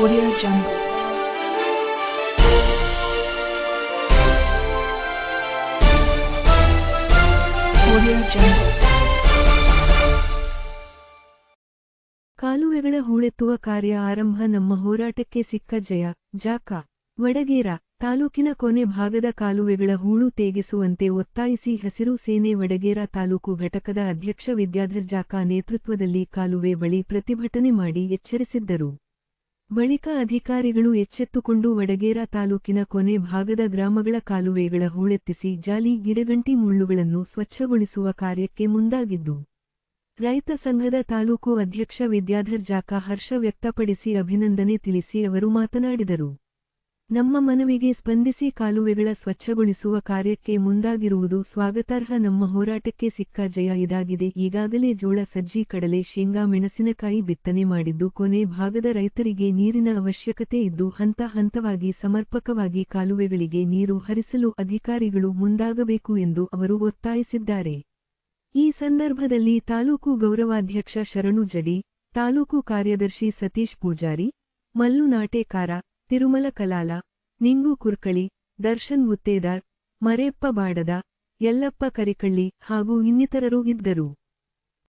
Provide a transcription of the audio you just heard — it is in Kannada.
Audio Jungle. ಕಾಲುವೆಗಳ ಹೂಳೆತ್ತುವ ಕಾರ್ಯ ಆರಂಭ. ನಮ್ಮ ಹೋರಾಟಕ್ಕೆ ಸಿಕ್ಕ ಜಯ. ಜಾಕ. ವಡಗೇರ. ತಾಲೂಕಿನ ಕೊನೆ ಭಾಗದ ಕಾಲುವೆಗಳ ಹೂಳು ತೇಗಿಸುವಂತೆ ಒತ್ತಾಯಿಸಿ ಹಸಿರು ಸೇನೆ ವಡಗೇರ ತಾಲೂಕು ಘಟಕದ ಅಧ್ಯಕ್ಷ ವಿದ್ಯಾಧರ್ ಜಾಕ ನೇತೃತ್ವದಲ್ಲಿ ಕಾಲುವೆ ಬಳಿ ಪ್ರತಿಭಟನೆ ಮಾಡಿ ಎಚ್ಚರಿಸಿದ್ದರು. ಬಳಿಕ ಅಧಿಕಾರಿಗಳು ಎಚ್ಚೆತ್ತುಕೊಂಡು ವಡಗೇರ ತಾಲೂಕಿನ ಕೊನೆ ಭಾಗದ ಗ್ರಾಮಗಳ ಕಾಲುವೆಗಳ ಹೂಳೆತ್ತಿಸಿ ಜಾಲಿ ಗಿಡಗಂಟಿ ಮುಳ್ಳುಗಳನ್ನು ಸ್ವಚ್ಛಗೊಳಿಸುವ ಕಾರ್ಯಕ್ಕೆ ಮುಂದಾಗಿದ್ದು, ರೈತ ಸಂಘದ ತಾಲೂಕು ಅಧ್ಯಕ್ಷ ವಿದ್ಯಾಧರ್ ಜಾಕ ಹರ್ಷ ವ್ಯಕ್ತಪಡಿಸಿ ಅಭಿನಂದನೆ ತಿಳಿಸಿ ಅವರು ಮಾತನಾಡಿದರು. ನಮ್ಮ ಮನವಿಗೆ ಸ್ಪಂದಿಸಿ ಕಾಲುವೆಗಳ ಸ್ವಚ್ಛಗೊಳಿಸುವ ಕಾರ್ಯಕ್ಕೆ ಮುಂದಾಗಿರುವುದು ಸ್ವಾಗತಾರ್ಹ. ನಮ್ಮ ಹೋರಾಟಕ್ಕೆ ಸಿಕ್ಕ ಜಯ ಇದಾಗಿದೆ. ಈಗಾಗಲೇ ಜೋಳ, ಸಜ್ಜಿ, ಕಡಲೆ, ಶೇಂಗಾ, ಮೆಣಸಿನಕಾಯಿ ಬಿತ್ತನೆ ಮಾಡಿದ್ದು ಕೊನೆ. ಭಾಗದ ರೈತರಿಗೆ ನೀರಿನ ಅವಶ್ಯಕತೆ ಇದ್ದು ಹಂತ ಹಂತವಾಗಿ ಸಮರ್ಪಕವಾಗಿ ಕಾಲುವೆಗಳಿಗೆ ನೀರು ಹರಿಸಲು ಅಧಿಕಾರಿಗಳು ಮುಂದಾಗಬೇಕು ಎಂದು ಅವರು ಒತ್ತಾಯಿಸಿದ್ದಾರೆ. ಈ ಸಂದರ್ಭದಲ್ಲಿ ತಾಲೂಕು ಗೌರವಾಧ್ಯಕ್ಷ ಶರಣು ಜಡಿ, ತಾಲೂಕು ಕಾರ್ಯದರ್ಶಿ ಸತೀಶ್ ಪೂಜಾರಿ, ಮಲ್ಲು ನಾಟೇಕಾರ ತಿರುಮಲ ಕಲಾಲ ನಿಂಗು ಕುರ್ಕಳಿ ದರ್ಶನ್ ಮುತ್ತೇದಾರ್ ಮರೇಪ್ಪ ಬಾಡದ ಯಲ್ಲಪ್ಪ ಕರಿಕಳ್ಳಿ ಹಾಗೂ ಇನ್ನಿತರರು ಇದ್ದರು.